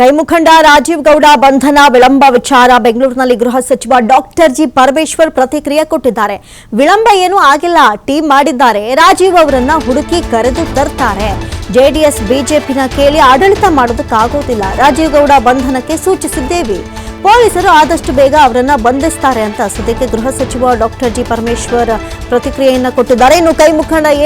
ಕೈಮುಖಂಡ ರಾಜೀವ್ ಗೌಡ ಬಂಧನ ವಿಳಂಬ ವಿಚಾರ ಬೆಂಗಳೂರಿನಲ್ಲಿ ಗೃಹ ಸಚಿವ ಡಾಕ್ಟರ್ ಜಿ ಪರಮೇಶ್ವರ್ ಪ್ರತಿಕ್ರಿಯೆ ಕೊಟ್ಟಿದ್ದಾರೆ. ವಿಳಂಬ ಏನೂ ಆಗಿಲ್ಲ. ಟೀಮ್ ಮಾಡಿದ್ದಾರೆ. ರಾಜೀವ್ ಅವರನ್ನ ಹುಡುಕಿ ಕರೆದು ತರ್ತಾರೆ. ಜೆಡಿಎಸ್, ಬಿಜೆಪಿನ ಕೇಳಿ ಆಡಳಿತ ಮಾಡೋದಕ್ಕಾಗೋದಿಲ್ಲ. ರಾಜೀವ್ ಗೌಡ ಬಂಧನಕ್ಕೆ ಸೂಚಿಸಿದ್ದೇವೆ. ಪೊಲೀಸರು ಆದಷ್ಟು ಬೇಗ ಅವರನ್ನ ಬಂಧಿಸ್ತಾರೆ ಅಂತ ಸದ್ಯಕ್ಕೆ ಗೃಹ ಸಚಿವ ಡಾಕ್ಟರ್ ಜಿ ಪರಮೇಶ್ವರ್ ಪ್ರತಿಕ್ರಿಯೆಯನ್ನ ಕೊಟ್ಟಿದ್ದಾರೆ. ಇನ್ನು ಕೈ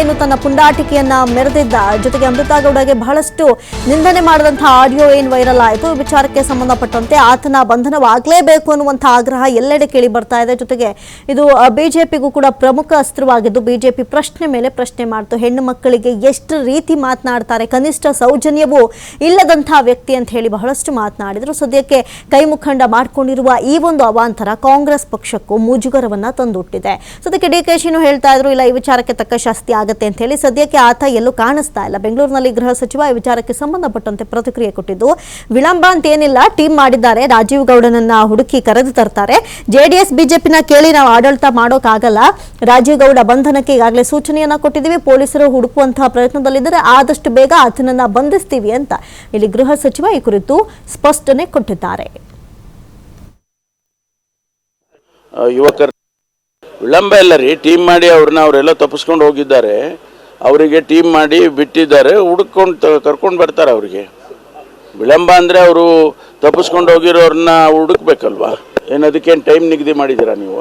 ಏನು ತನ್ನ ಪುಂಡಾಟಿಕೆಯನ್ನ ಮೆರೆದಿದ್ದ, ಜೊತೆಗೆ ಅಮೃತಗೌಡಗೆ ಬಹಳಷ್ಟು ನಿಂದನೆ ಮಾಡಿದಂತಹ ಆಡಿಯೋ ಏನು ವೈರಲ್ ಆಯಿತು? ವಿಚಾರಕ್ಕೆ ಸಂಬಂಧಪಟ್ಟಂತೆ ಆತನ ಬಂಧನವಾಗಲೇಬೇಕು ಅನ್ನುವಂತಹ ಆಗ್ರಹ ಎಲ್ಲೆಡೆ ಕೇಳಿ ಬರ್ತಾ ಇದೆ. ಜೊತೆಗೆ ಇದು ಬಿಜೆಪಿಗೂ ಕೂಡ ಪ್ರಮುಖ ಅಸ್ತ್ರವಾಗಿದ್ದು, ಬಿಜೆಪಿ ಪ್ರಶ್ನೆ ಮೇಲೆ ಪ್ರಶ್ನೆ ಮಾಡ್ತು. ಹೆಣ್ಣು ಮಕ್ಕಳಿಗೆ ಎಷ್ಟು ರೀತಿ ಮಾತನಾಡ್ತಾರೆ? ಕನಿಷ್ಠ ಸೌಜನ್ಯವೂ ಇಲ್ಲದಂತಹ ವ್ಯಕ್ತಿ ಅಂತ ಹೇಳಿ ಬಹಳಷ್ಟು ಮಾತನಾಡಿದ್ರು. ಸದ್ಯಕ್ಕೆ ಕೈ ಮುಖಂಡ ಮಾಡಿಕೊಂಡಿರುವ ಈ ಒಂದು ಅವಾಂತರ ಕಾಂಗ್ರೆಸ್ ಪಕ್ಷಕ್ಕೂ ಮುಜುಗರವನ್ನ ತಂದುಟ್ಟಿದೆ. ಸೊ ಅದಕ್ಕೆ ಡಿ ಕೆ ಶಿನು ಹೇಳ್ತಾ ಇದ್ರು, ಇಲ್ಲ, ಈ ವಿಚಾರಕ್ಕೆ ತಕ್ಕ ಶಾಸ್ತಿ ಆಗತ್ತೆ ಅಂತ ಹೇಳಿ ಸದ್ಯಕ್ಕೆ ಆತ ಎಲ್ಲೂ ಕಾಣಿಸ್ತಾ ಇಲ್ಲ. ಬೆಂಗಳೂರಿನಲ್ಲಿ ಗೃಹ ಸಚಿವ ಈ ವಿಚಾರಕ್ಕೆ ಸಂಬಂಧಪಟ್ಟಂತೆ ಪ್ರತಿಕ್ರಿಯೆ ಕೊಟ್ಟಿದ್ದು, ವಿಳಂಬ ಅಂತ ಏನಿಲ್ಲ, ಟೀಮ್ ಮಾಡಿದ್ದಾರೆ, ರಾಜೀವ್ ಗೌಡನನ್ನ ಹುಡುಕಿ ಕರೆದು ತರ್ತಾರೆ. ಜೆಡಿಎಸ್, ಬಿಜೆಪಿನ ಕೇಳಿ ನಾವು ಆಡಳಿತ ಮಾಡೋಕ್ಕಾಗಲ್ಲ ರಾಜೀವ್ ಗೌಡ ಬಂಧನಕ್ಕೆ ಈಗಾಗಲೇ ಸೂಚನೆಯನ್ನ ಕೊಟ್ಟಿದ್ದೀವಿ. ಪೊಲೀಸರು ಹುಡುಕುವಂತಹ ಪ್ರಯತ್ನದಲ್ಲಿದ್ದರೆ. ಆದಷ್ಟು ಬೇಗ ಆತನನ್ನ ಬಂಧಿಸ್ತೀವಿ ಅಂತ ಇಲ್ಲಿ ಗೃಹ ಸಚಿವ ಈ ಕುರಿತು ಸ್ಪಷ್ಟನೆ ಕೊಟ್ಟಿದ್ದಾರೆ. ಯುವಕರ ವಿಳಂಬ ಇಲ್ಲ ರೀ. ಟೀಮ್ ಮಾಡಿ ಅವ್ರನ್ನ ಅವರೆಲ್ಲ ತಪ್ಪಿಸ್ಕೊಂಡು ಹೋಗಿದ್ದಾರೆ. ಅವರಿಗೆ ಟೀಮ್ ಮಾಡಿ ಬಿಟ್ಟಿದ್ದಾರೆ. ಹುಡುಕೊಂಡು ಕರ್ಕೊಂಡು ಬರ್ತಾರೆ ಅವರಿಗೆ. ವಿಳಂಬ ಅಂದರೆ ಅವರು ತಪ್ಪಿಸ್ಕೊಂಡು ಹೋಗಿರೋರನ್ನ ಹುಡುಕ್ಬೇಕಲ್ವಾ? ಏನು ಅದಕ್ಕೇನು ಟೈಮ್ ನಿಗದಿ ಮಾಡಿದ್ದೀರಾ ನೀವು?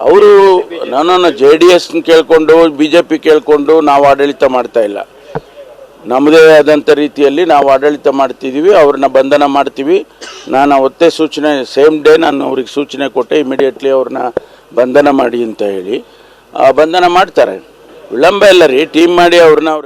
ಅವರು ನಾನು ಜೆ ಡಿ ಎಸ್ನ ಕೇಳಿಕೊಂಡು ಬಿ ಜೆ ಪಿ ಕೇಳಿಕೊಂಡು ನಾವು ಆಡಳಿತ ಮಾಡ್ತಾ ಇಲ್ಲ. ನಮ್ಮದೇ ಆದಂಥ ರೀತಿಯಲ್ಲಿ ನಾವು ಆಡಳಿತ ಮಾಡ್ತಿದ್ದೀವಿ ಅವ್ರನ್ನ ಬಂಧನ ಮಾಡ್ತೀವಿ. ನಾನು ಅವತ್ತೇ ಸೂಚನೆ ಸೇಮ್ ಡೇ ನಾನು ಅವ್ರಿಗೆ ಸೂಚನೆ ಕೊಟ್ಟೆ ಇಮಿಡಿಯೇಟ್ಲಿ ಅವ್ರನ್ನ ಬಂಧನ ಮಾಡಿ ಅಂತ ಹೇಳಿ. ಆ, ಬಂಧನ ಮಾಡ್ತಾರೆ. ವಿಳಂಬ ಇಲ್ಲ ರೀ ಟೀಮ್ ಮಾಡಿ ಅವ್ರನ್ನ ಅವ್ರ